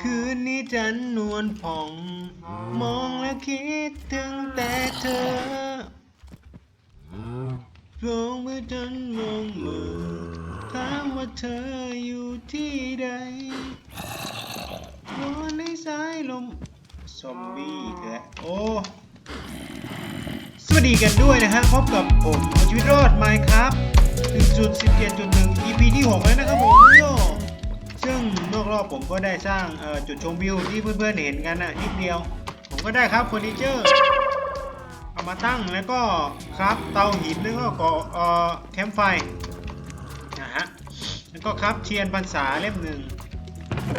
คืนนี้จันนวลผ่อง มองแล้วคิดถึงแต่เธอมองเมื่อจนมองเมื่อถามว่าเธออยู่ที่ใดนอนในสายลม ซอมบี้เถอะโอ้สวัสดีกันด้วยนะฮะ พบกับผมาชีวิตรอด Minecraft 1.17.1 EP ที่ 6 แล้วนะครับผมโย ซึ่งนอกรอบผมก็ได้สร้างจุดชมวิวที่เพื่อนๆเห็นกันนะนิดเดียว ผมก็ได้ครับเฟอร์นิเจอร์เอามาตั้งแล้วก็ครับเตาหินแล้วก็ก่อเอ่อแคมป์ไฟนะฮะแล้วก็ครับเทียนพรรษาเล่มหนึ่ง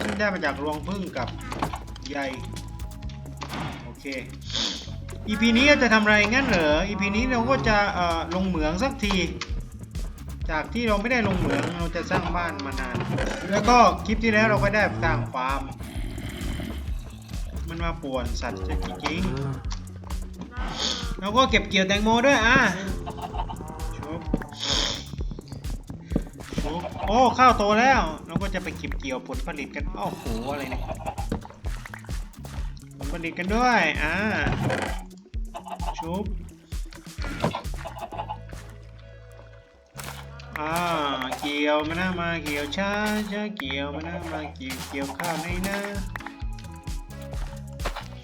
ซึ่งได้มาจากรวงพึ่งกับใยโอเค EP นี้จะทำอะไรงั้นเหรอ EP นี้เราก็จะลงเหมืองสักที จากที่เราไม่ได้ลงเหมืองเราจะสร้างบ้านมานาน แล้วก็คลิปที่แล้วเราก็ได้สร้างฟาร์ม มันมาป่วนสัตว์จะจริงๆแล้วก็เก็บเกี่ยวแตงโมด้วยอะชุบชุบโอ้ข้าวโตแล้ว เราก็จะไปเก็บเกี่ยวผลผลิตกันอ้าวโหอะไรเนี่ยผลผลิตกันด้วยอ่าชุบ อ่าเกี่ยวมาหน้ามาเกี่ยวช้าช้าเกี่ยวมาหน้ามาเกี่ยวเกี่ยวข้าวในนา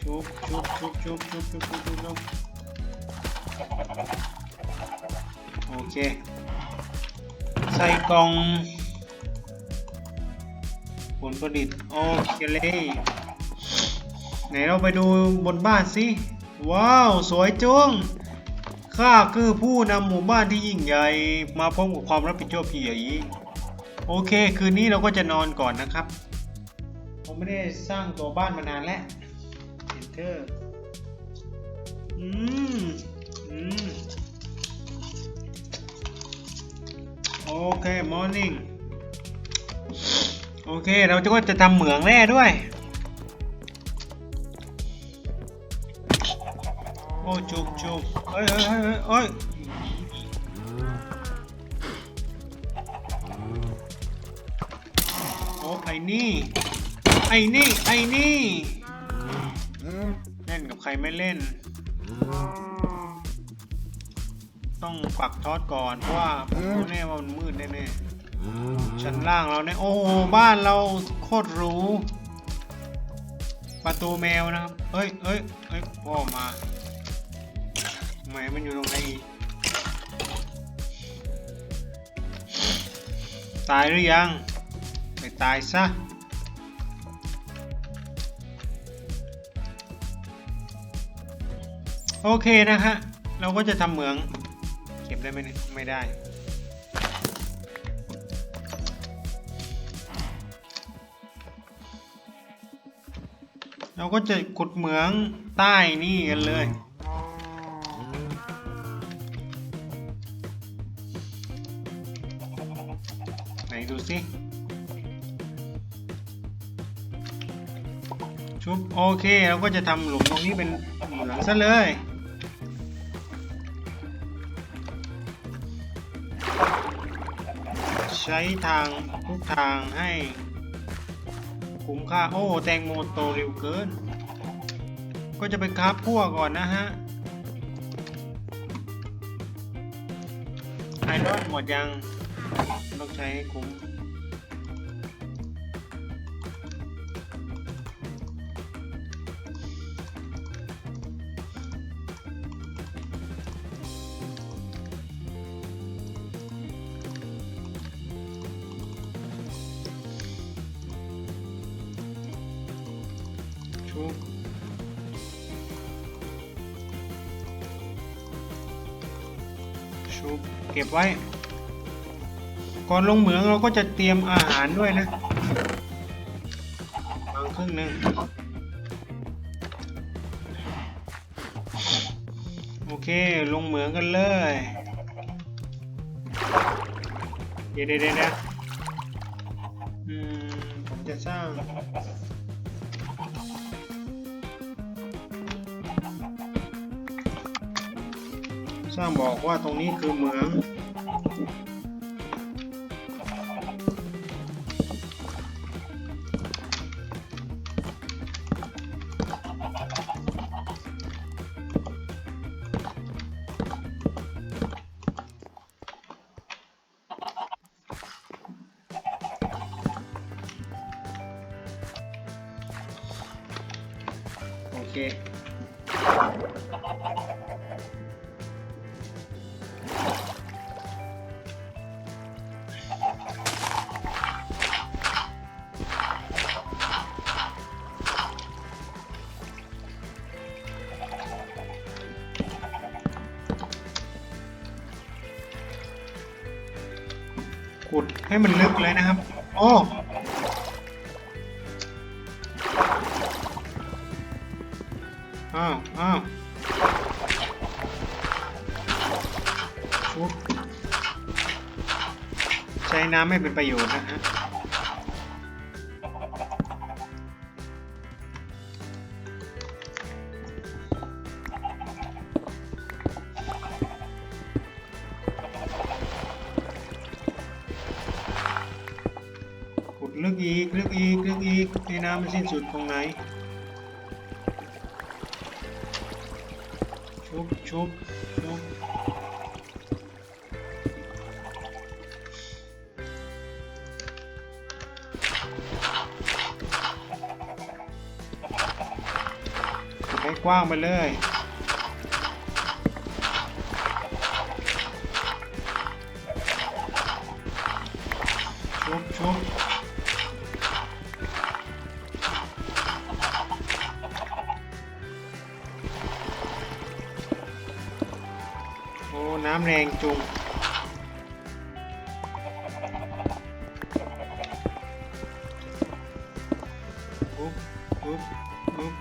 ชุบชุบชุบชุบชุบชุบชุบชุบชุบโอเค ใส่กล่องผลผลิตโอเคเลยไหนเราไปดูบนบ้านสิ ว้าว สวยจุง ข้าคือผู้นำหมู่บ้านที่ยิ่งใหญ่ มาพร้อมกับความรับผิดชอบที่ใหญ่โอเค คืนนี้เราก็จะนอนก่อนนะครับ ผมไม่ได้สร้างตัวบ้านมานานแล้ว Enter อืมอืมโอเค morning โอเค เราจะก็จะทำเหมืองแร่ด้วย โอ้จุกจุกเอ้ยเอ้ยเอ้ยเอ้ยโอ้ไอ้นี่ไอ้นี่ไอ้นี่เล่นกับใครไม่เล่น ต้องปักทอดก่อนเพราะว่าผมรู้แน่ว่ามันมืดแน่ๆชั้นล่างเราเนี่ยโอ้บ้านเราโคตรหรูประตูแมวนะครับเฮ้ยเฮ้ยเฮ้ยพ่อมา ทำไมมันอยู่ตรงไหนอีกตายหรือยัง ไปตายซะโอเคนะฮะ เราก็จะทำเหมือง เก็บได้ไหมไม่ได้ เราก็จะขุดเหมืองใต้นี่กันเลย ดูสิชุบโอเคเราก็จะทำหลุมตรงนี้เป็นหมืองซะเลยใช้ทางทุกทางให้คุ้มค่าโอ้ แตงโมโตเร็วเกิน ก็จะไปคราฟพั่วก่อนนะฮะไอรอนหมดยัง ต้องใช้ให้คุ้มชุบชุบเก็บไว้ ก่อนลงเหมืองเราก็จะเตรียมอาหารด้วยนะวางครึ่งหนึ่งโอเค ลงเหมืองกันเลยเดี๋ยวเดี๋ยวเดี๋ยวนะอืมผมจะสร้างสร้างบอกว่าตรงนี้คือเหมือง ให้มันลึกเลยนะครับ โอ้อ้าวอ้าวชุบใช้น้ำไม่เป็นประโยชน์นะฮะ ลึกอีก ลึกอีก ลึกอีกให้น้ำมันสิ้นสุดตรงไหน ชุบชุบชุบขุดให้กว้างไปเลย น้ำแรงจุงปุ๊บปุ๊บปุ๊บ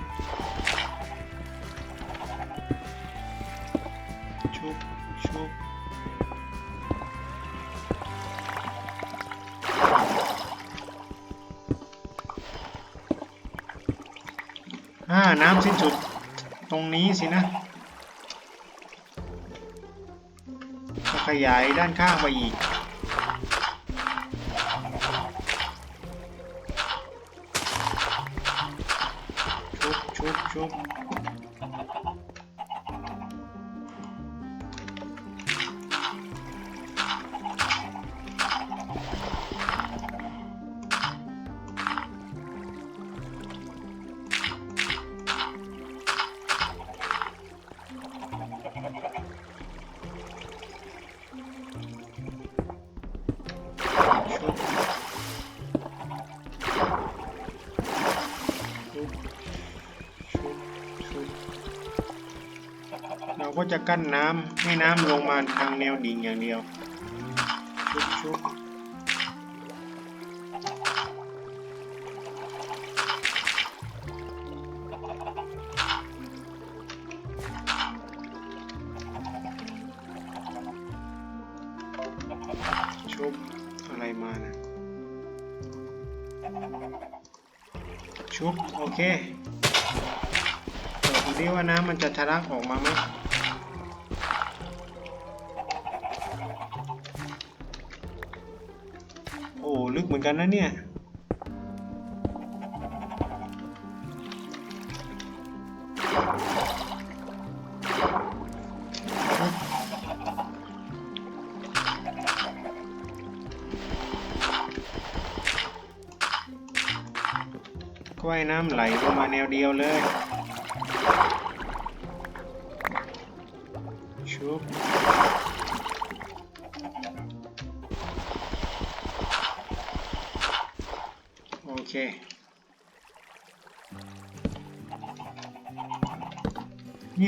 ชุบชุบอ่า น้ำสิ้นสุด ตรงนี้สินะ ยายด้านข้างไปอีก ก็จะกั้นน้ำให้น้ำลงมาทางแนวดิ่งอย่างเดียวชุบชุบชุบอะไรมานะชุบโอเคเปิดดูดิว่าน้ำมันจะทะลักออกมาไหมือนกันนะเนี่ยก็ว่ายน้ำไหลลงมาแนวเดียวเลย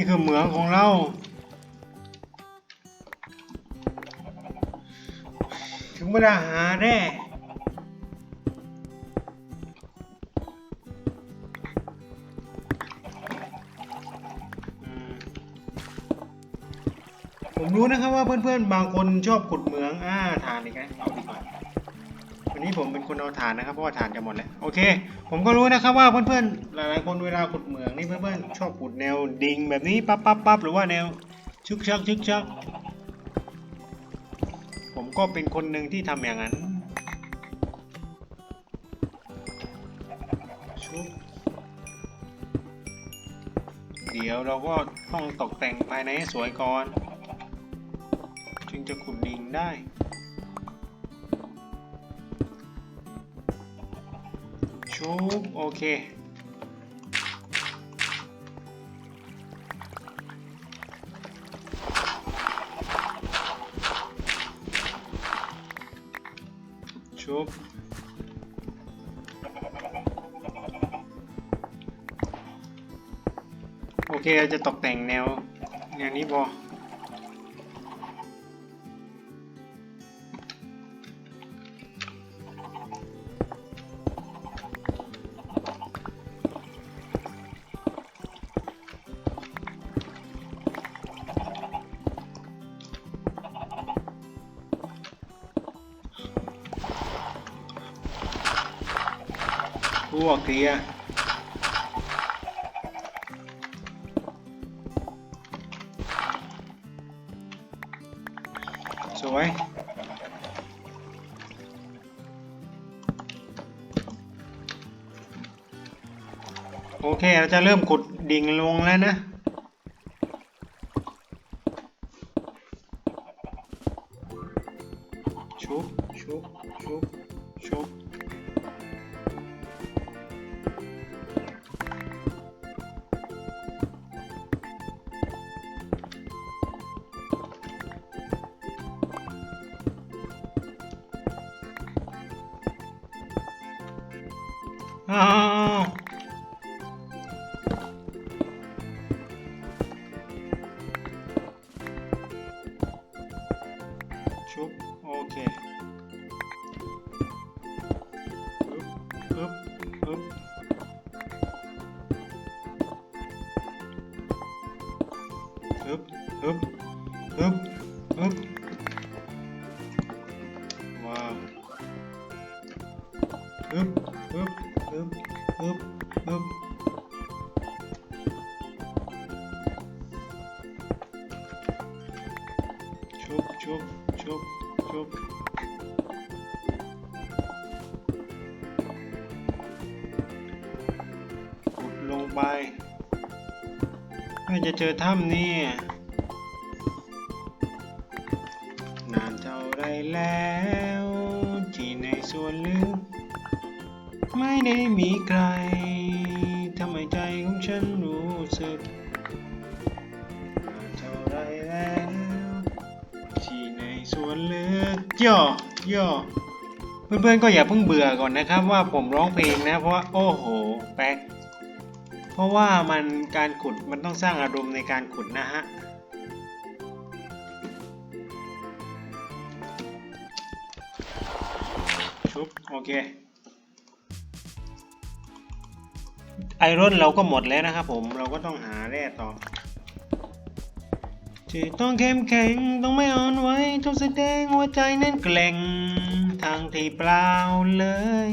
คือเหมืองของเรา ถึงเวลาหาแร่ผมรู้นะครับว่าเพื่อนๆ บางคนชอบขุดเหมือง อ่าฐานอีกแล้วเอาดีกว่า วันนี้ผมเป็นคนเอาฐานนะครับเพราะว่าฐานจะหมดแล้วโอเค ผมก็รู้นะครับว่าเพื่อนๆหลายๆคนเวลาขุดเหมืองนี่เพื่อนๆชอบขุดแนวดิ่งแบบนี้ปั๊บปั๊บปั๊บหรือว่าแนวชึกชักชึกชักผมก็เป็นคนหนึ่งที่ทำอย่างนั้นชุบเดี๋ยวเราก็ต้องตกแต่งภายในให้สวยก่อน จึงจะขุดดินไดุ้๊บโอเค ชุบโอเค เราจะตกแต่งแนว แนวนี้พอ รั่วเคลียร์สวย โอเค เราจะเริ่มขุดดิ่งลงแล้วนะ อ้ ชุบชุบชุบชุบขุดลงไปเพื่อจะเจอถ้ำนี่ พื่อนๆก็อย่าเพิ่งเบื่อก่อนนะครับ ว่าผมร้องเพลงนะ เพราะว่าโอ้โหแป๊กเพราะว่ามันการขุดมันต้องสร้างอารมณ์ในการขุดนะฮะชุบโอเคไอรอนเราก็หมดแล้วนะครับผมเราก็ต้องหาแร่ต่อต้องเข้มแข็งต้องไม่อ่อนไหวต้องแสดงหัวใจนั้นแกล่ง ทางที่เปล่าเลย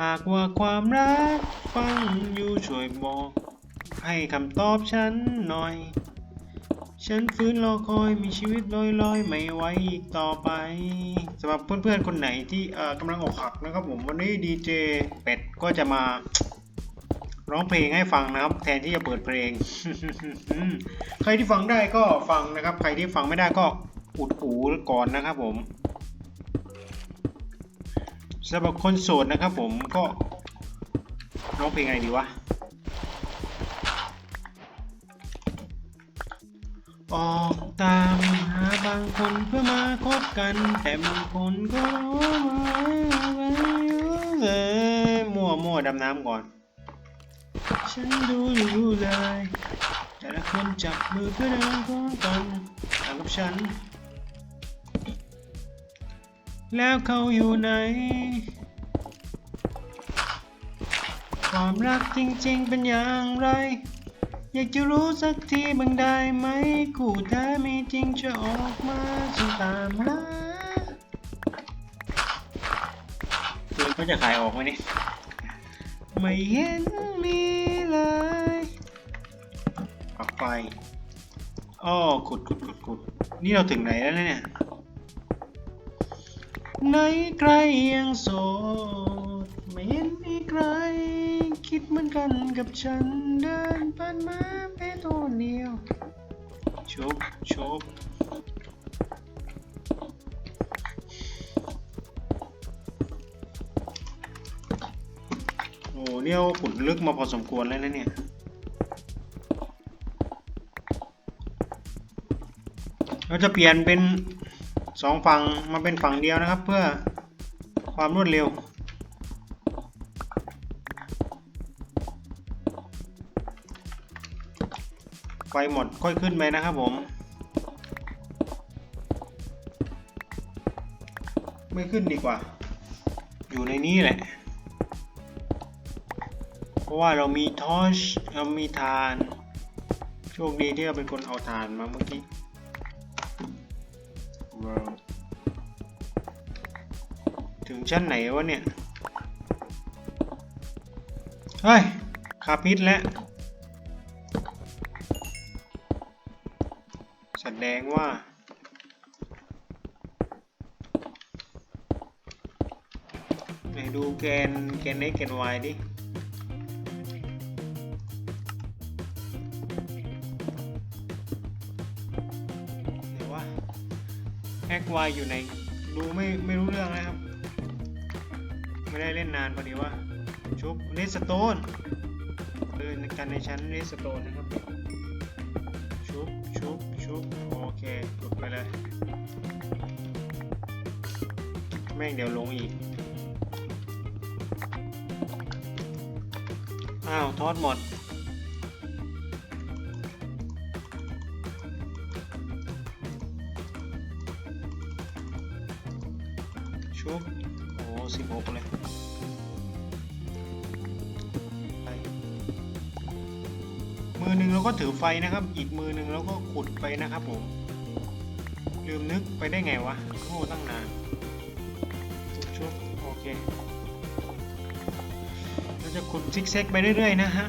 หากว่าความรักฟังอยู่ช่วยบอก ให้คำตอบฉันหน่อย ฉันฟื้นรอคอยมีชีวิตลอยลอยไม่ไหวอีกต่อไปสำหรับเพื่อนๆคนไหนที่อ่อกำลังอกหักนะครับผมวันนี้ดีเจเป็ดก็จะมาร้องเพลงให้ฟังนะครับ แทนที่จะเปิดเพลง ใครที่ฟังได้ก็ฟังนะครับ ใครที่ฟังไม่ได้ก็ อุดหูก่อนนะครับผมสำหรับคนโสดนะครับผมก็ร้องเพลงไรดีวะออกตามหาบางคนเพื่อมาคบกัน แต่บางคนก็รู้เอ้ยมั่วมั่วดำน้ำก่อน ฉันดูอยู่เลย แต่ละคนจับมือเพื่อเดินพร้อมกันตามกับฉัน แล้วเขาอยู่ไหน ความรักจริงๆเป็นอย่างไร อยากจะรู้สักทีบ้างได้ไหม คู่แท้มีจริงจะออกมาฉันตามหาคือเขาจะขายออกไหมนี่ไม่เห็นมีเลยปักไฟอ้อขุดขุดขุดขุดนี่เราถึงไหนแล้วเนี่ย ไหนใครยังโสด ไม่เห็นมีใคร คิดเหมือนกันกับฉันเดินผ่านมาแค่ตัวเดียวชบชบโอ้เนี่ยขุดลึกมาพอสมควรแล้วนะเนี่ยเราจะเปลี่ยนเป็น สองฝั่งมาเป็นฝั่งเดียวนะครับ เพื่อความรวดเร็ว ไฟหมดค่อยขึ้นไปนะครับผม ไม่ขึ้นดีกว่า อยู่ในนี้แหละ เพราะว่าเรามีทอชเรามีทาน โชคดีที่เราเป็นคนเอาทานมาเมื่อกี้ ถึงชั้นไหนวะเนี่ย เฮ้ยคาพิษแล้วแสดงว่า ไหนดูแกนแกน x แกน y ดิ x y อยู่ไหนดูไม่ไม่รู้เรื่องนะครับ ไม่ได้เล่นนานพอดีว่า ชุบเนสโตนเดินกันในชั้นเนสโตนนะครับ ชุบชุบชุบโอเคกดไปเลย แม่งเดี๋ยวลงอีก อ้าว ทอดหมด ถือไฟนะครับ อีกมือหนึ่งเราก็ขุดไปนะครับผม ลืมนึกไปได้ไงวะโง่ตั้งนานชุบโอเคเราจะขุดซิกแซกไปเรื่อยๆนะฮะ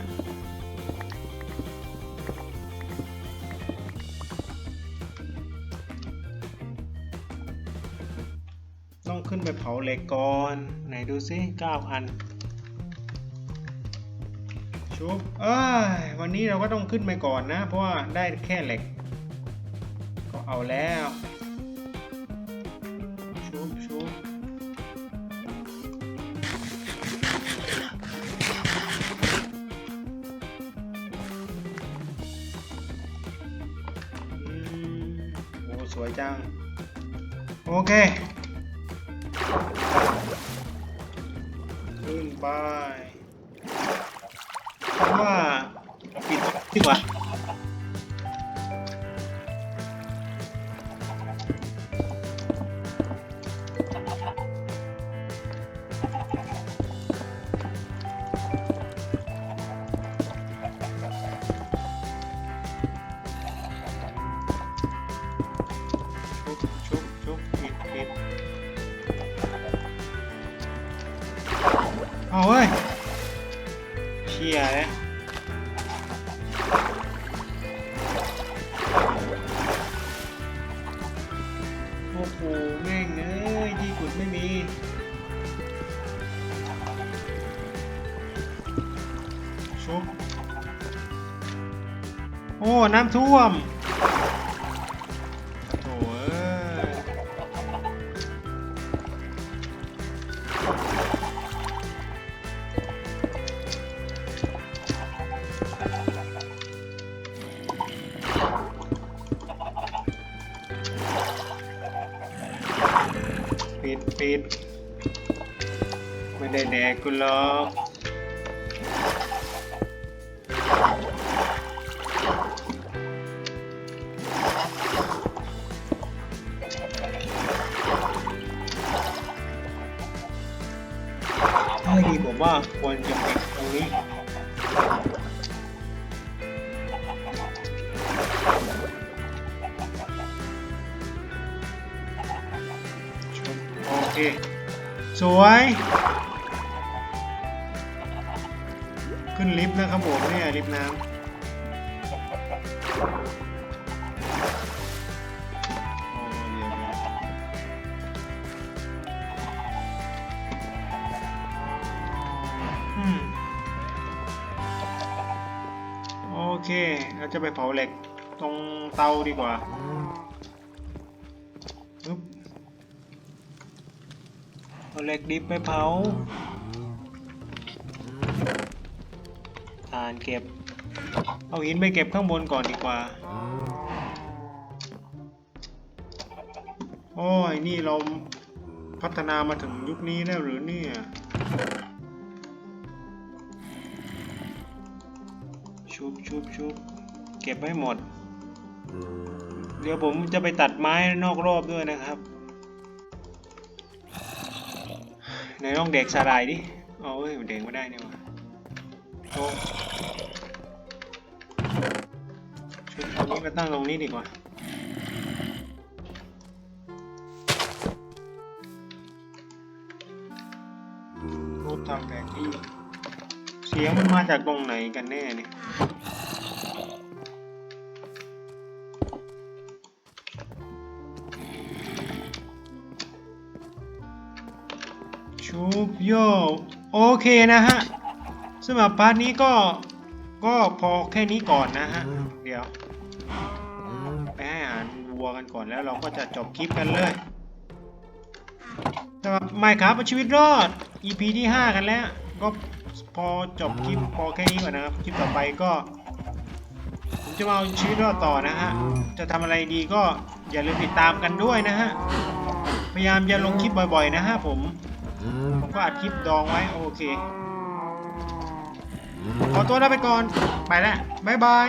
ต้องขึ้นไปเผาเหล็กก่อน ไหนดูซิ9อัน ชุบเอ้ยวันนี้เราก็ต้องขึ้นไปก่อนนะ เพราะว่าได้แค่เหล็ก ก็เอาแล้วชุบชุบโอ้สวยจัง โอเคขึ้นไป ว่าปิดดีกว่า น้ำท่วมโถ่เอ้ยปิดปิดไม่ได้แดกกูหรอก ถ้าดีผมว่าควรจะปิดตรงนี้โอเค สวย ขึ้นลิฟต์นะครับผมเนี่ยลิฟต์น้ำ เคเราจะไปเผาเหล็กตรงเตาดีกว่าปึ๊บเอาเหล็กดิบไปเผาฐานเก็บ เอาหินไปเก็บข้างบนก่อนดีกว่าโอโอ้ยนี่เราพัฒนามาถึงยุคนี้แล้วหรือเนี่ย ชุบชุบชุบเก็บให้หมด เดี๋ยวผมจะไปตัดไม้นอกรอบด้วยนะครับไหนลองเด็กสาลายดิเอาเว้ยเด็กไม่ได้เนี่ยว่ะโอ้ชุดเอานี้มาตั้งตรงนี้ดีกว่ารูปทางแผนที่ เสียงมันมาจากตรงไหนกันแน่เนี่ย โยโอเคนะฮะสำหรับพาร์ทนี้ก็ก็พอแค่นี้ก่อนนะฮะ เดี๋ยว ไปให้อาหารวัวกันก่อนแล้วเราก็จะจบคลิปกันเลยสำหรับไม่ครับชีวิตรอด EP ที่ 5 กันแล้ว ก็พอจบคลิปพอแค่นี้ก่อนนะครับ คลิปต่อไปก็ผมจะมาเอาชีวิตรอดต่อนะฮะ จะทำอะไรดีก็อย่าลืมติดตามกันด้วยนะฮะ พยายามจะลงคลิปบ่อยๆนะฮะผม ผมก็อัดคลิปดองไว้โอเค ขอตัวลาไปก่อน ไปแล้วบ๊ายบาย